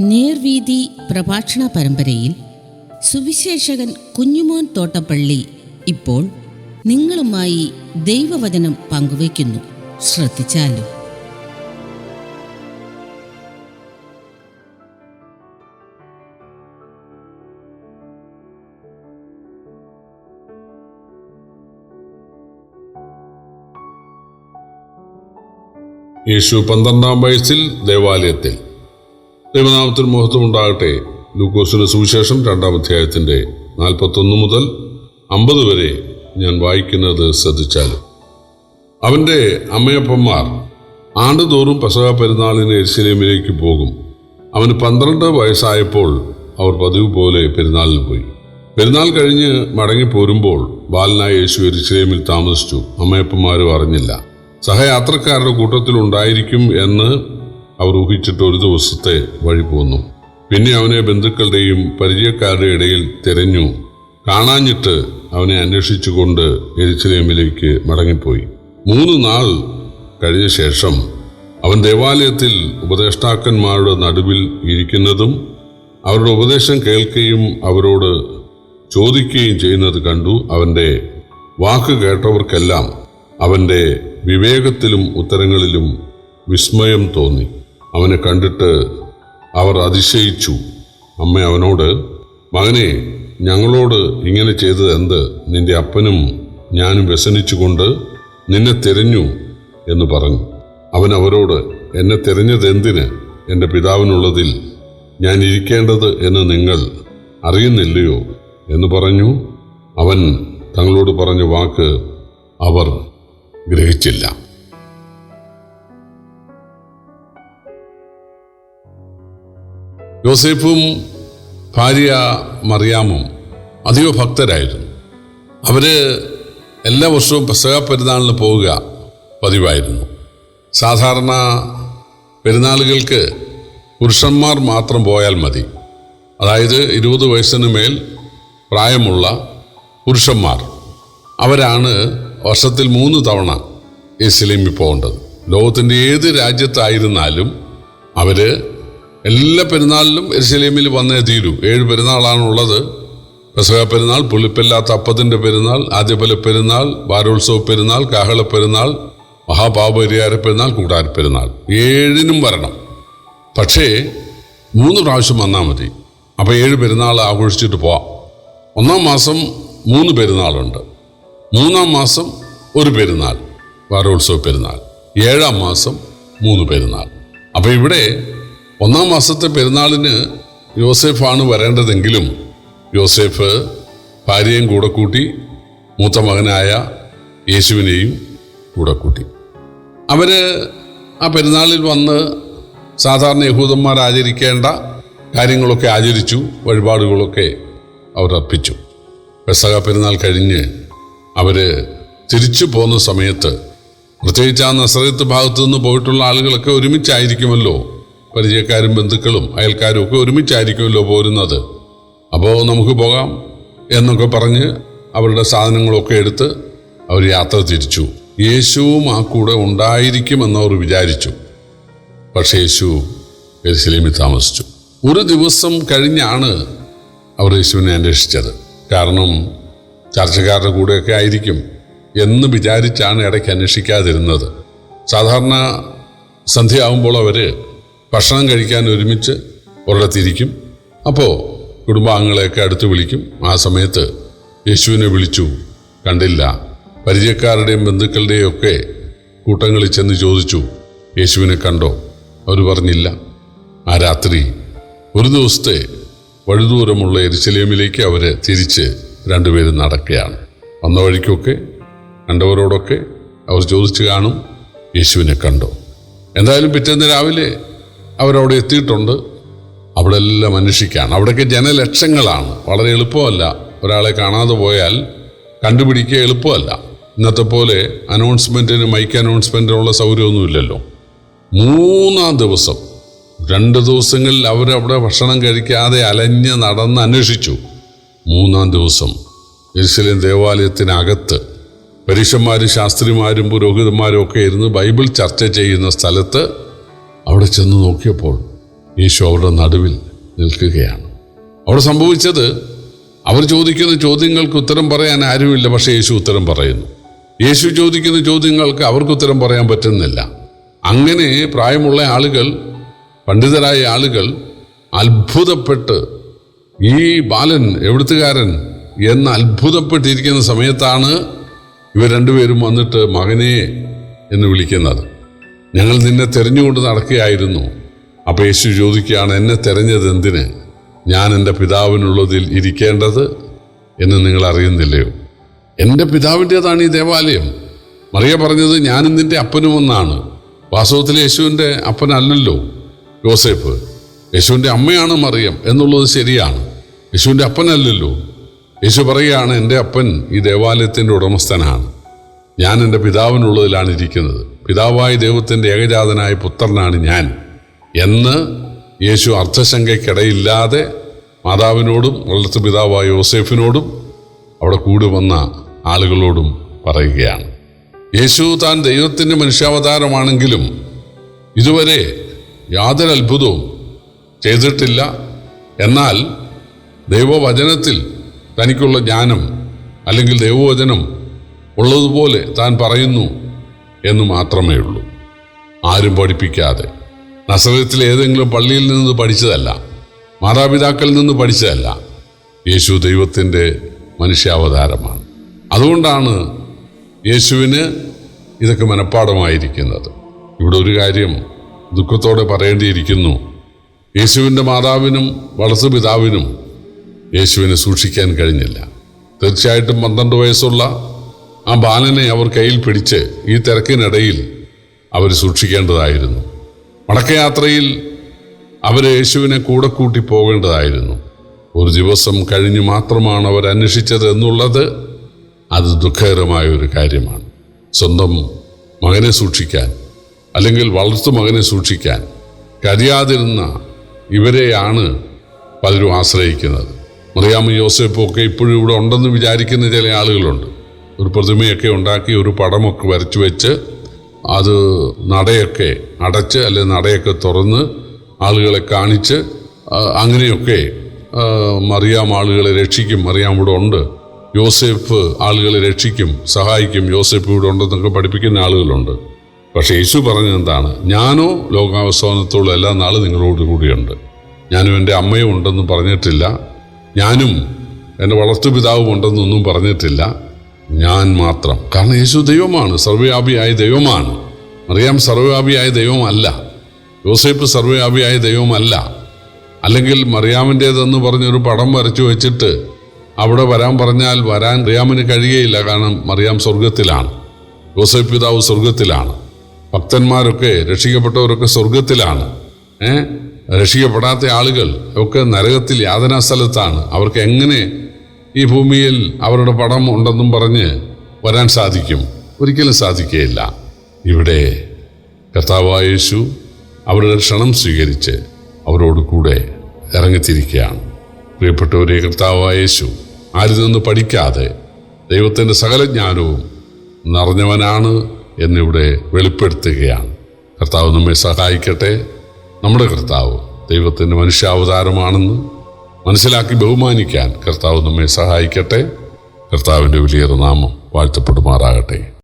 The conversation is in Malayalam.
നേർവീതി പ്രഭാഷണ പരമ്പരയിൽ സുവിശേഷകൻ കുഞ്ഞുമോൻ തോട്ടപ്പള്ളി ഇപ്പോൾ നിങ്ങളുമായി ദൈവവചനം പങ്കുവയ്ക്കുന്നു. ശ്രദ്ധിച്ചാലും? യേശു പന്ത്രണ്ടാം വയസ്സിൽ ദേവാലയത്തിൽ. ദൈവനാമത്തിൽ മഹത്വം ഉണ്ടാകട്ടെ. ലൂക്കോസിന്റെ സുവിശേഷം രണ്ടാം അധ്യായത്തിന്റെ നാൽപ്പത്തൊന്ന് മുതൽ അമ്പത് വരെ ഞാൻ വായിക്കുന്നത് ശ്രദ്ധിച്ചാൽ അവന്റെ അമ്മയപ്പന്മാർ ആണ്ടുതോറും പെസഹ പെരുന്നാളിന് എരിശിലേമിലേക്ക് പോകും. അവന് പന്ത്രണ്ട് വയസ്സായപ്പോൾ അവർ പതിവ് പോലെ പെരുന്നാളിന് പോയി. പെരുന്നാൾ കഴിഞ്ഞ് മടങ്ങി പോരുമ്പോൾ ബാലനായ യേശു എരിശിലേമിൽ താമസിച്ചു. അമ്മയപ്പന്മാരും അറിഞ്ഞില്ല. സഹയാത്രക്കാരുടെ കൂട്ടത്തിൽ ഉണ്ടായിരിക്കും എന്ന് അവർ ഊഹിച്ചിട്ട് ഒരു ദിവസത്തെ വഴി പോന്നു. പിന്നെ അവനെ ബന്ധുക്കളുടെയും പരിചയക്കാരുടെ ഇടയിൽ തിരഞ്ഞു. കാണാഞ്ഞിട്ട് അവനെ അന്വേഷിച്ചുകൊണ്ട് എരിച്ചിലേമിലേക്ക് മടങ്ങിപ്പോയി. മൂന്ന് നാൾ കഴിഞ്ഞ ശേഷം അവൻ ദേവാലയത്തിൽ ഉപദേഷ്ടാക്കന്മാരുടെ നടുവിൽ ഇരിക്കുന്നതും അവരുടെ ഉപദേശം കേൾക്കുകയും അവരോട് ചോദിക്കുകയും ചെയ്യുന്നത് കണ്ടു അവന്റെ വാക്ക് കേട്ടവർക്കെല്ലാം അവന്റെ വിവേകത്തിലും ഉത്തരങ്ങളിലും വിസ്മയം തോന്നി. അവനെ കണ്ടിട്ട് അവർ അതിശയിച്ചു. അമ്മ അവനോട് മകനെ ഞങ്ങളോട് ഇങ്ങനെ ചെയ്തത് എന്ത്? നിന്റെ അപ്പനും ഞാനും വ്യസനിച്ചുകൊണ്ട് നിന്നെ തിരഞ്ഞു എന്ന് പറഞ്ഞു. അവൻ അവരോട് എന്നെ തിരഞ്ഞത് എന്തിന്? എന്റെ പിതാവിനുള്ളതിൽ ഞാൻ ഇരിക്കേണ്ടത് എന്ന് നിങ്ങൾ അറിയുന്നില്ലയോ? എന്ന് പറഞ്ഞു. അവൻ തങ്ങളോട് പറഞ്ഞ വാക്ക് അവർ ഗ്രഹിച്ചില്ല. യോസേഫും ഭാര്യ മറിയാമും അതീവ ഭക്തരായിരുന്നു. അവർ എല്ലാ വർഷവും പ്രസവ പെരുന്നാളിന് പോവുക പതിവായിരുന്നു. സാധാരണ പെരുന്നാളുകൾക്ക് പുരുഷന്മാർ മാത്രം പോയാൽ മതി. അതായത് ഇരുപത് വയസ്സിന് മേൽ പ്രായമുള്ള പുരുഷന്മാർ. അവരാണ് വർഷത്തിൽ മൂന്ന് തവണ ഇസ്ലിമിൽ പോകേണ്ടത്. ലോകത്തിന്റെ ഏത് രാജ്യത്തായിരുന്നാലും അവർ എല്ലാ പെരുന്നാളിലും എരിശലേമിൽ വന്നേ തീരൂ. ഏഴ് പെരുന്നാളാണുള്ളത്. പെസക പെരുന്നാൾ പുളിപ്പില്ലാത്ത അപ്പത്തിന്റെ പെരുന്നാൾ ആദ്യപല പെരുന്നാൾ വാരോത്സവ പെരുന്നാൾ കാഹള പെരുന്നാൾ മഹാപാപരിഹാര പെരുന്നാൾ കൂടാര പെരുന്നാൾ. ഏഴിനും വരണം. പക്ഷേ മൂന്ന് പ്രാവശ്യം വന്നാൽ മതി. അപ്പോൾ ഏഴ് പെരുന്നാൾ ആഘോഷിച്ചിട്ട് പോവാം. ഒന്നാം മാസം മൂന്ന് പെരുന്നാളുണ്ട്. മൂന്നാം മാസം ഒരു പെരുന്നാൾ വാരോത്സവ പെരുന്നാൾ. ഏഴാം മാസം മൂന്ന് പെരുന്നാൾ. അപ്പോൾ ഇവിടെ ഒന്നാം മാസത്തെ പെരുന്നാളിന് യോസേഫാണ് വരേണ്ടതെങ്കിലും യോസേഫ് ഭാര്യയും കൂടെ കൂട്ടി മൂത്ത മകനായ യേശുവിനെയും കൂടെ കൂട്ടി. അവർ ആ പെരുന്നാളിൽ വന്ന് സാധാരണ യഹൂദന്മാർ ആചരിക്കേണ്ട കാര്യങ്ങളൊക്കെ ആചരിച്ചു വഴിപാടുകളൊക്കെ അവർ അർപ്പിച്ചു. പെസക പെരുന്നാൾ കഴിഞ്ഞ് അവർ തിരിച്ചു പോകുന്ന സമയത്ത് പ്രത്യേകിച്ച് ആ നസറത്ത് ഭാഗത്തു നിന്ന് പോയിട്ടുള്ള ആളുകളൊക്കെ ഒരുമിച്ചായിരിക്കുമല്ലോ പരിചയക്കാരും ബന്ധുക്കളും അയൽക്കാരും ഒക്കെ ഒരുമിച്ചായിരിക്കുമല്ലോ പോരുന്നത്. അപ്പോൾ നമുക്ക് പോകാം എന്നൊക്കെ പറഞ്ഞ് അവരുടെ സാധനങ്ങളൊക്കെ എടുത്ത് അവർ യാത്ര തിരിച്ചു. യേശുവും ആ കൂടെ ഉണ്ടായിരിക്കുമെന്ന് അവർ വിചാരിച്ചു. പക്ഷേ യേശു എരുസലേമിൽ താമസിച്ചു. ഒരു ദിവസം കഴിഞ്ഞാണ് അവർ യേശുവിനെ അന്വേഷിച്ചത്. കാരണം ചർച്ചക്കാരുടെ കൂടെയൊക്കെ ആയിരിക്കും എന്ന് വിചാരിച്ചാണ് ഇടയ്ക്ക് അന്വേഷിക്കാതിരുന്നത്. സാധാരണ സന്ധ്യയാവുമ്പോൾ അവർ ഭക്ഷണം കഴിക്കാൻ ഒരുമിച്ച് ഒരിടത്തിരിക്കും. അപ്പോൾ കുടുംബാംഗങ്ങളെയൊക്കെ അടുത്ത് വിളിക്കും. ആ സമയത്ത് യേശുവിനെ വിളിച്ചു. കണ്ടില്ല. പരിചയക്കാരുടെയും ബന്ധുക്കളുടെയും ഒക്കെ കൂട്ടങ്ങളിൽ ചെന്ന് ചോദിച്ചു. യേശുവിനെ കണ്ടോ? അവർ പറഞ്ഞില്ല. ആ രാത്രി ഒരു ദിവസത്തെ വഴുദൂരമുള്ള എരിശലേമിലേക്ക് അവർ തിരിച്ച് രണ്ടുപേരും നടക്കുകയാണ്. വന്ന വഴിക്കൊക്കെ കണ്ടവരോടൊക്കെ അവർ ചോദിച്ചു കാണും. യേശുവിനെ കണ്ടോ? എന്തായാലും പിറ്റേന്ന് രാവിലെ അവരവിടെ എത്തിയിട്ടുണ്ട്. അവിടെ എല്ലാം അന്വേഷിക്കുകയാണ് അവിടെയൊക്കെ ജനലക്ഷങ്ങളാണ്. വളരെ എളുപ്പമല്ല. ഒരാളെ കാണാതെ പോയാൽ കണ്ടുപിടിക്കുക എളുപ്പമല്ല. ഇന്നത്തെ പോലെ അനൗൺസ്മെന്റിന് മൈക്ക് അനൗൺസ്മെന്റിനുള്ള സൗകര്യമൊന്നുമില്ലല്ലോ. മൂന്നാം ദിവസം രണ്ട് ദിവസങ്ങളിൽ അവരവിടെ ഭക്ഷണം കഴിക്കാതെ അലഞ്ഞ് നടന്ന് അന്വേഷിച്ചു. മൂന്നാം ദിവസം എരുസലേം ദേവാലയത്തിനകത്ത് പരീക്ഷന്മാരും ശാസ്ത്രിമാരും പുരോഹിതന്മാരും ഒക്കെ ഇരുന്ന് ബൈബിൾ ചർച്ച ചെയ്യുന്ന സ്ഥലത്ത് അവിടെ ചെന്ന് നോക്കിയപ്പോൾ യേശു അവരുടെ നടുവിൽ നിൽക്കുകയാണ്. അവിടെ സംഭവിച്ചത് അവർ ചോദിക്കുന്ന ചോദ്യങ്ങൾക്ക് ഉത്തരം പറയാൻ ആരുമില്ല പക്ഷേ യേശു ഉത്തരം പറയുന്നു. യേശു ചോദിക്കുന്ന ചോദ്യങ്ങൾക്ക് അവർക്ക് ഉത്തരം പറയാൻ പറ്റുന്നില്ല. അങ്ങനെ പ്രായമുള്ള ആളുകൾ പണ്ഡിതരായ ആളുകൾ അത്ഭുതപ്പെട്ട് ഈ ബാലൻ എവിടുത്തുകാരൻ എന്ന് അത്ഭുതപ്പെട്ടിരിക്കുന്ന സമയത്താണ് ഇവർ രണ്ടുപേരും വന്നിട്ട് മകനെ എന്ന് വിളിക്കുന്നത്. ഞങ്ങൾ നിന്നെ തെരഞ്ഞുകൊണ്ട് നടക്കുകയായിരുന്നു. അപ്പോൾ യേശു ചോദിക്കുകയാണ് എന്നെ തെരഞ്ഞത് എന്തിന്? ഞാൻ എന്റെ പിതാവിനുള്ളതിൽ ഇരിക്കേണ്ടത്? എന്ന് നിങ്ങൾ അറിയുന്നില്ലയോ? എന്റെ പിതാവിന്റേതാണ് ഈ ദേവാലയം. മറിയ പറഞ്ഞത് ഞാനും നിന്റെ അപ്പനുമെന്നാണ് വാസ്തവത്തിൽ യേശുവിന്റെ അപ്പനല്ലല്ലോ ജോസഫ് യേശുവിന്റെ അമ്മയാണ് മറിയം എന്നുള്ളത് ശരിയാണ്. യേശുവിന്റെ അപ്പനല്ലല്ലോ. യേശു പറയുകയാണ് എന്റെ അപ്പൻ ഈ ദേവാലയത്തിന്റെ ഉടമസ്ഥനാണ്. ഞാൻ എന്റെ പിതാവിനുള്ളതിലാണ് ഇരിക്കുന്നത്. പിതാവായ ദൈവത്തിന്റെ ഏകജാതനായ പുത്രനാണ് ഞാൻ എന്ന് യേശു അർത്ഥശങ്കയ്ക്കിടയില്ലാതെ മാതാവിനോടും വളർത്തു പിതാവായ യോസേഫിനോടും അവിടെ കൂടി വന്ന ആളുകളോടും പറയുകയാണ്. യേശു താൻ ദൈവത്തിന്റെ മനുഷ്യാവതാരമാണെങ്കിലും ഇതുവരെ യാതൊരു അത്ഭുതവും ചെയ്തിട്ടില്ല. എന്നാൽ ദൈവവചനത്തിൽ തനിക്കുള്ള ജ്ഞാനം അല്ലെങ്കിൽ ദൈവവചനം ഉള്ളതുപോലെ താൻ പറയുന്നു. എന്ന് മാത്രമേ ഉള്ളൂ ആരും പഠിപ്പിക്കാതെ. നസറത്തിൽ ഏതെങ്കിലും പള്ളിയിൽ നിന്ന് പഠിച്ചതല്ല. മാതാപിതാക്കളിൽ നിന്ന് പഠിച്ചതല്ല. യേശു ദൈവത്തിന്റെ മനുഷ്യാവതാരമാണ്. അതുകൊണ്ടാണ് യേശുവിന് ഇതൊക്കെ മനഃപ്പാടമായിരിക്കുന്നത് ഇവിടെ ഒരു കാര്യം ദുഃഖത്തോടെ പറയേണ്ടിയിരിക്കുന്നു. യേശുവിന്റെ മാതാവിനും വളർത്തു പിതാവിനും യേശുവിനെ സൂക്ഷിക്കാൻ കഴിഞ്ഞില്ല. തീർച്ചയായിട്ടും പന്ത്രണ്ട് വയസ്സുള്ള ആ ബാലനെ അവർ കയ്യിൽ പിടിച്ച് ഈ തിരക്കിനിടയിൽ അവർ സൂക്ഷിക്കേണ്ടതായിരുന്നു. മടക്കയാത്രയിൽ അവർ യേശുവിനെ കൂടെ കൂട്ടി പോകേണ്ടതായിരുന്നു. ഒരു ദിവസം കഴിഞ്ഞ് മാത്രമാണ് അവർ അന്വേഷിച്ചത് എന്നുള്ളത് അത് ദുഃഖകരമായ ഒരു കാര്യമാണ്. സ്വന്തം മകനെ സൂക്ഷിക്കാൻ അല്ലെങ്കിൽ വളർത്തു മകനെ സൂക്ഷിക്കാൻ കഴിയാതിരുന്ന ഇവരെയാണ് പലരും ആശ്രയിക്കുന്നത്. മറിയാമ്മ യോസെപ്പൊക്കെ ഇപ്പോഴും ഇവിടെ ഉണ്ടെന്ന് വിചാരിക്കുന്ന ചില ആളുകളുണ്ട്. ഒരു പ്രതിമയൊക്കെ ഉണ്ടാക്കി ഒരു പടമൊക്കെ വരച്ചു വെച്ച് അത് നടയൊക്കെ അടച്ച് അല്ലെങ്കിൽ നടയൊക്കെ തുറന്ന് ആളുകളെ കാണിച്ച് അങ്ങനെയൊക്കെ മറിയാം ആളുകളെ രക്ഷിക്കും. മറിയാം ഇവിടെ ഉണ്ട്. യോസേഫ് ആളുകളെ രക്ഷിക്കും സഹായിക്കും. യോസേഫ് ഇവിടെ ഉണ്ടെന്നൊക്കെ പഠിപ്പിക്കുന്ന ആളുകളുണ്ട്. പക്ഷേ യേശു പറഞ്ഞെന്താണ് ഞാനോ ലോകാവസാനത്തോളം എല്ലാ നാളും നിങ്ങളോട് കൂടിയുണ്ട്. ഞാനും എന്റെ അമ്മയും ഉണ്ടെന്ന് പറഞ്ഞിട്ടില്ല. ഞാനും എന്റെ വളർത്തുപിതാവും ഉണ്ടെന്നൊന്നും പറഞ്ഞിട്ടില്ല. ഞാൻ മാത്രം. കാരണം യേശു ദൈവമാണ്. സർവവ്യാപിയായ ദൈവമാണ്. അറിയാം സർവവ്യാപിയായ ദൈവമല്ല. യോസേപ്പ് സർവവ്യാപിയായ ദൈവമല്ല. അല്ലെങ്കിൽ മറിയാമിന്റേതെന്ന് പറഞ്ഞൊരു പടം വരച്ചു വെച്ചിട്ട് അവിടെ വരാൻ പറഞ്ഞാൽ വരാൻ മറിയാമിന് കഴിയുകയില്ല. കാരണം മറിയാം സ്വർഗത്തിലാണ് യോസഫ് പിതാവ് സ്വർഗത്തിലാണ് ഭക്തന്മാരൊക്കെ രക്ഷിക്കപ്പെട്ടവരൊക്കെ സ്വർഗത്തിലാണ് ഏഹ് രക്ഷിക്കപ്പെടാത്ത ആളുകൾ ഒക്കെ നരകത്തിൽ യാതനാ സ്ഥലത്താണ് അവർക്ക് എങ്ങനെ ഈ ഭൂമിയിൽ അവരുടെ പടം ഉണ്ടെന്നും പറഞ്ഞ് വരാൻ സാധിക്കും. ഒരിക്കലും സാധിക്കുകയില്ല. ഇവിടെ കർത്താവായ യേശു അവരുടെ ക്ഷണം സ്വീകരിച്ച് അവരോട് കൂടെ ഇറങ്ങിത്തിരിക്കുകയാണ്. പ്രിയപ്പെട്ടവരെ കർത്താവായ യേശു ആരിൽ നിന്ന് പഠിക്കാതെ ദൈവത്തിന്റെ സകല ജ്ഞാനവും നിറഞ്ഞവനാണ് എന്നിവിടെ വെളിപ്പെടുത്തുകയാണ്. കർത്താവ് നമ്മെ സഹായിക്കട്ടെ. നമ്മുടെ കർത്താവ് ദൈവത്തിന്റെ മനുഷ്യാവതാരമാണെന്ന് മനസ്സിലാക്കി ബഹുമാനിക്കാൻ കർത്താവ് നമ്മെ സഹായിക്കട്ടെ. കർത്താവിന്റെ വലിയൊരു നാമം വാഴ്ത്തപ്പെടുമാറാകട്ടെ.